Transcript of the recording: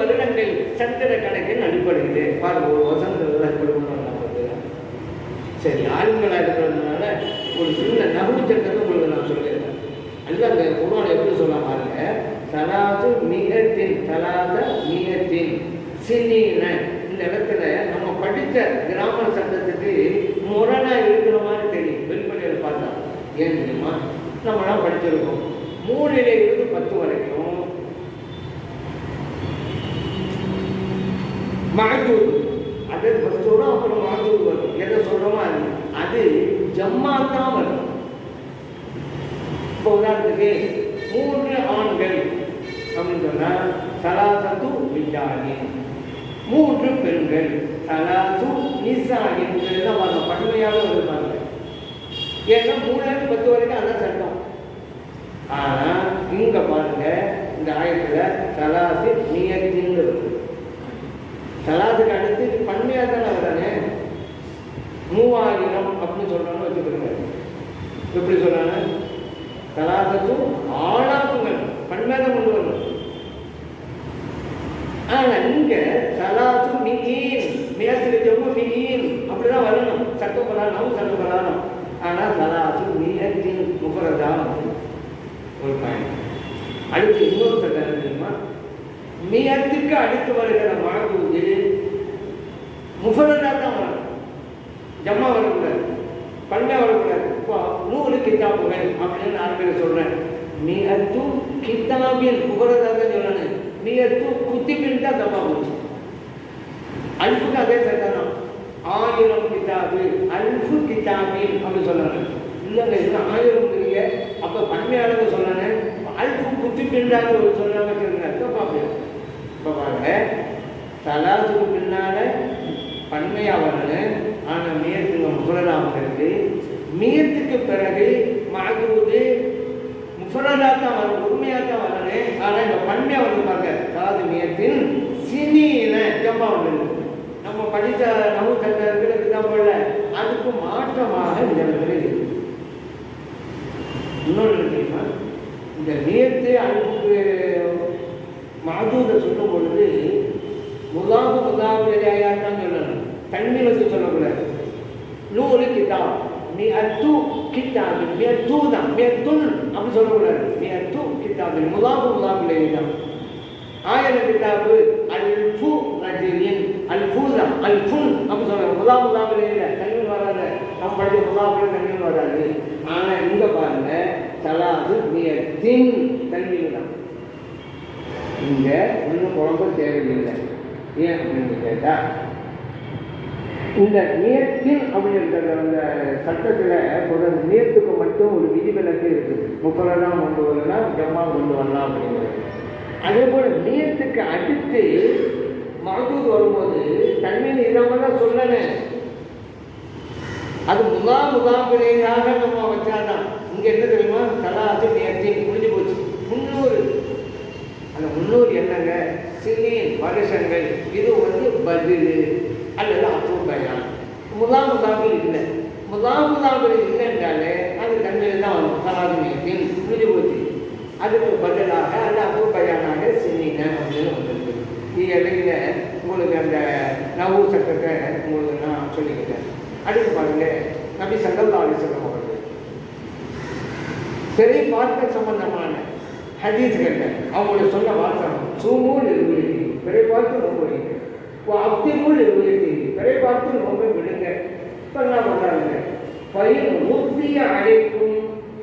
வருடங்கள் சந்திர கணக்கில் அடிப்படையிலே பாருங்க ஒரு வருஷம் குடும்பம் சரி ஆளுங்களாக இருக்கிறதுனால ஒரு சின்ன நகுவு சட்டத்தை உங்களுக்கு நான் சொல்லிடுறேன் அல்ல அந்த குரான் எப்படி சொல்ல பாருங்க தலாது மிகத்தின் தலாத மிகத்தின் சின்ன இந்த இடத்துல நம்ம படித்த கிராம சட்டத்துக்கு முரணாக இருக்கிற மாதிரி தெரியும். வெளிப்படையில் பார்த்தா ஏன் தெரியுமா? நம்மளாம் படிச்சிருக்கோம். மூணில இருந்து பத்து வரைக்கும் மாஜூர் அது ஃபஸ்ட் வரும் அப்புறம் மாஜூர் வரும் எதை சொல்கிறோமோ அது. அது ஜம்மா தான் வரும். இப்போ உதாரணத்துக்கு மூன்று ஆண்கள் அப்படின்னு சொன்னால் சலாசத்து விஜானி மூன்று பெண்கள் சலாசு நிசானின் தான் வரணும் பன்மையாக வருவாங்க ஏன்னா மூணுலேருந்து பத்து வரைக்கும் அதான் சட்டம். ஆனால் இங்கே பாருங்க இந்த ஆயத்தில் சலாசி நியத்தின்னு சலாத்துக்கு அடுத்து பன்மையாக தானே வரானே? மூவாயிரம் அப்படின்னு சொல்றான்னு வச்சுக்கிறோங்க எப்படி சொல்றாங்க? சலாத்துக்கும் ஆளாக்குங்கள். பன்மையாக கொண்டு வரணும். ஆனால் இங்க சலாத்து மிகீன் மேற்கு ஜம்மு மிகீன் அப்படிதான் வரணும். சட்டப்படாணும் சட்டப்படாணும் ஆனால் சலாத்து மிகத்தின் முகரதான் ஒரு பயன் அடுத்து இன்னொரு சட்டம் தெரியுமா? மியத்துக்கு அடுத்து வருகிற மழக்கூது முஃபரதா தான் வரும். ஜம்மா வரக்கூடாது. பன்மை வரக்கூடாது. இப்போ நூறு கித்தாபுகள் அப்படின்னு நான் பேர் சொல்றேன். மியத்து கித்தாபியல் முஃபரதா தான் சொல்லணும் மியத்து குத்திபின் தான் தப்பா போச்சு அல்ஃபுக்கு அதே சட்டம் தான். ஆயிரம் கித்தாபு அல்ஃபு கித்தாபின் அப்படின்னு சொல்லணும் இல்லைங்க இது ஆயிரம் இல்லைங்க. அப்போ பன்மையாளங்க சொல்லணும் அல்ஃபு குத்திபின்றாங்க ஒரு சொல்லாம வச்சிருங்க இப்போ பாருங்க. தலாத்துக்கு பின்னால பன்மையா ஆனால் மியத்துக்கு முஃபரதாக இருக்கு மியத்துக்கு பிறகு மாகுவது முஃபரதா தான் வரும் உண்மையாக தான் வரணும் ஆனால் இந்த பன்மையா வந்து பாருங்க தலாது மியத்தின் சினின ஜம்பா ஒன்று நம்ம படித்த நவு சட்ட இருக்கிறதுக்கு தான் போல அதுக்கு மாற்றமாக இந்த இடத்துல இன்னொன்று இந்த நியத்து அன்புக்கு மாதூத சொல்லும் பொழுது முதாபு முதாபு தான் சொல்லணும். தண்ணி வந்து சொல்லக்கூடாது. நூறு கிதாப். நீ அத்து கித்தாபு நீ அத்து தான் நீ அத்துன் அப்படி சொல்லக்கூடாது. நீ அத்து கித்தாபு முதாபு முதாபு தான். ஆயிரம் கிதாபு அல்ஃபு ரஜிலின் அல்ஃபு தான் அல்ஃபுன் அப்படி சொல்லுவாங்க முதா முதாபு இல்லை தண்ணி வராது நம்ம படிச்ச முதாபுல தண்ணி வராது. ஆனால் இங்கே பாருங்க தலாது மியத்தின் தண்ணீர் தான் இங்க ஒன்றும் குழம்பு தேவையில்லை. ஏன் அப்படின்னு கேட்டா இந்த நேர்த்தின் அப்படின்ற அந்த சட்டத்தில் ஒரு நேர்த்துக்கு மட்டும் ஒரு விதிவிலக்கு இருக்குது. முப்பதெல்லாம் கொண்டு வரலாம் ஜம்மா கொண்டு வரலாம் அப்படிங்கிறது. அதே போல் நேர்த்துக்கு அடுத்து மகதூர் வரும்போது தன்மையில் இல்லாமல் தான் சொல்லணும் அது முதா முகாமிலேயாக நம்ம வச்சாதான் இங்க என்ன தெரியுமா? தலாசு நியத்தின் முடிஞ்சு போச்சு. முன்னூறு. அந்த முன்னூறு என்னங்க? சிலின் வருஷங்கள் இது வந்து பதில் அல்லது அசூபயான் முதலாம் முதாமில் இல்லை. முதலாம் முதாமில் இல்லைன்றாலே அது தன்மையில் தான் வரும் சராஜனியத்தின் முடிஞ்சு போச்சு. அதுக்கு பதிலாக அது அசூபயானாக சின்னின அப்படின்னு வந்திருக்கு. இது இடையில உங்களுக்கு அந்த நவு சட்டத்தை உங்களுக்கு நான் சொல்லிக்கிட்டேன். அடுத்து பாருங்க நபி சங்கல்லா அலிசல்லம் அவர்கள் சரி பார்க்க சம்பந்தமான ஹதீஸ்கள் அவங்களுடைய சொன்ன வாசகம் சூமூல் இருபத்தி பிறை பார்த்து ரொம்ப வைங்க. அப்திமூல் இருபத்தி பிறை பார்த்து ரொம்ப விடுங்க. இப்போ என்ன பண்ணுறாங்க பயிர் ஊர்த்திய அழைக்கும்